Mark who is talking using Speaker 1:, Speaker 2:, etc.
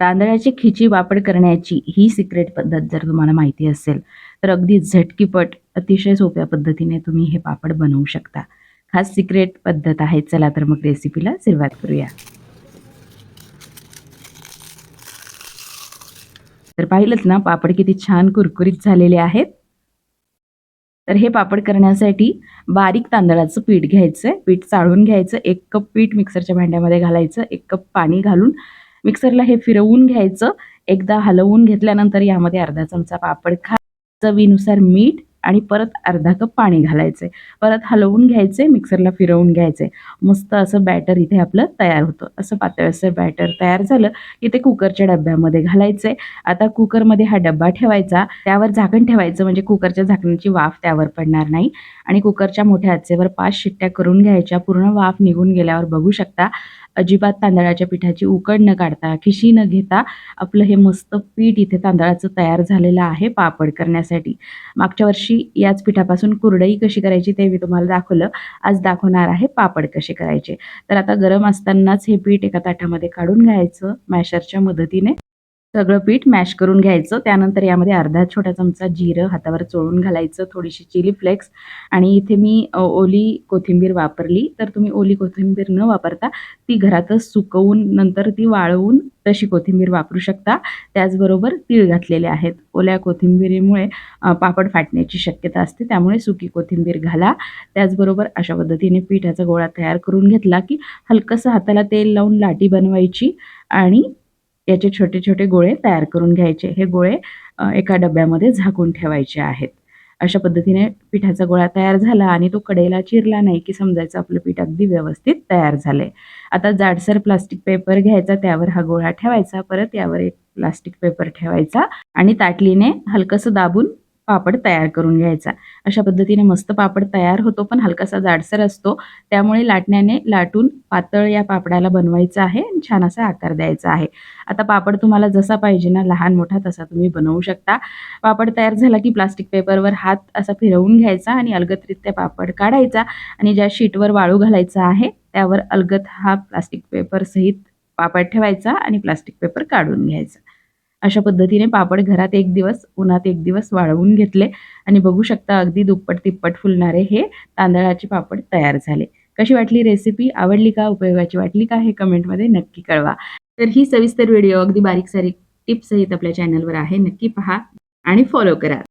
Speaker 1: तांदळाची खिची वापर करण्याची ही सिक्रेट पद्धत जर तुम्हाला माहिती असेल तर अगदी झटकीपट अतिशय सोप्या पद्धतीने तुम्ही हे पापड बनवू शकता. खास सिक्रेट पद्धत आहे. चला तर मग रेसिपीला सुरुवात करूया. तर पाहिलंच ना पापड किती छान कुरकुरीत झालेले आहेत. तर हे पापड करण्यासाठी बारीक तांदळाचं पीठ घ्यायचं आहे पीठ चाळून घ्यायचं एक कप पीठ मिक्सरच्या भांड्यामध्ये घालायचं एक कप पाणी घालून मिक्सरला हे फिरवून घ्यायचं. एकदा हलवून घेतल्यानंतर यामध्ये अर्धा चमचा पापड खा. चवीनुसार मीठ आणि परत अर्धा कप पाणी घालायचे. परत हलवून घ्यायचे मिक्सरला फिरवून घ्यायचे. मस्त असं बॅटर इथे आपलं तयार होतं. असं पातळसर बॅटर तयार झालं की ते कुकरच्या डब्यामध्ये घालायचे. आता कुकरमध्ये हा डब्बा ठेवायचा. त्यावर झाकण ठेवायचं म्हणजे कुकरच्या झाकणाची वाफ त्यावर पडणार नाही. आणि कुकरच्या मोठ्या आचेवर पाच शिट्ट्या करून घ्यायच्या. पूर्ण वाफ निघून गेल्यावर बघू शकता. अजिबात तांदळाच्या पिठाची उकड न काढता खिशी न घेता आपलं हे मस्त पीठ इथे तांदळाचं तयार झालेलं आहे पापड करण्यासाठी. मागच्या वर्षी याच पिठापासून कुरडई कशी करायची ते मी तुम्हाला दाखवलं. आज दाखवणार आहे पापड कसे करायचे. तर आता गरम असतानाच हे पीठ एका ताटामध्ये काढून घ्यायचं मॅशरच्या मदतीने. सगळं पीठ मॅश करून घ्यायचं. त्यानंतर यामध्ये अर्धा छोटा चमचा जिरं हातावर चोळून घालायचं थोडीशी चिली फ्लेक्स. आणि इथे मी ओली कोथिंबीर वापरली. तर तुम्ही ओली कोथिंबीर न वापरता ती घरातच सुकवून नंतर ती वाळवून तशी कोथिंबीर वापरू शकता. त्याचबरोबर तीळ घातलेले आहेत. ओल्या कोथिंबीरीमुळे पापड फाटण्याची शक्यता असते. त्यामुळे सुकी कोथिंबीर घाला. त्याचबरोबर अशा पद्धतीने पिठाचा गोळा तयार करून घेतला की हलकंसं हाताला तेल लावून लाटी बनवायची. आणि याचे छोटे छोटे गोळे तयार करून घ्यायचे. हे गोळे एका डब्यामध्ये झाकून ठेवायचे आहेत. अशा पद्धतीने पिठाचा गोळा तयार झाला आणि तो कडेला चिरला नाही की समजायचं आपलं पीठ अगदी व्यवस्थित तयार झालंय. आता जाडसर प्लास्टिक पेपर घ्यायचा त्यावर हा गोळा ठेवायचा परत यावर एक प्लास्टिक पेपर ठेवायचा आणि ताटलीने हलकंसं दाबून पापड तयार करून घ्यायचा. अशा पद्धतीने मस्त पापड तयार होतो पण हलकासा जाडसर असतो. त्यामुळे लाटण्याने लाटून पातळ या पापडाला बनवायचं आहे आणि छान असा आकार द्यायचा आहे. आता पापड तुम्हाला जसा पाहिजे ना लहान मोठा तसा तुम्ही बनवू शकता. पापड तयार झाला की प्लास्टिक पेपरवर हात असा फिरवून घ्यायचा आणि अलगतरित्या पापड काढायचा आणि ज्या शीटवर वाळू घालायचा आहे त्यावर अलगत हा प्लास्टिक पेपर सहित पापड ठेवायचा आणि प्लास्टिक पेपर काढून घ्यायचा. अशा पद्धतीने पापड घरात एक दिवस उन्हात एक दिवस वाळवून घेतले आणि बघू शकता अगदी दुप्पट तिप्पट फुलणारे हे तांदळाचे पापड तयार झाले. कशी वाटली रेसिपी आवडली का? उपयोगाची वाटली का? हे कमेंटमध्ये नक्की कळवा. तर ही सविस्तर व्हिडिओ अगदी बारीक सारीक टिप्स सहित आपल्या चॅनलवर आहे. नक्की पहा आणि फॉलो करा.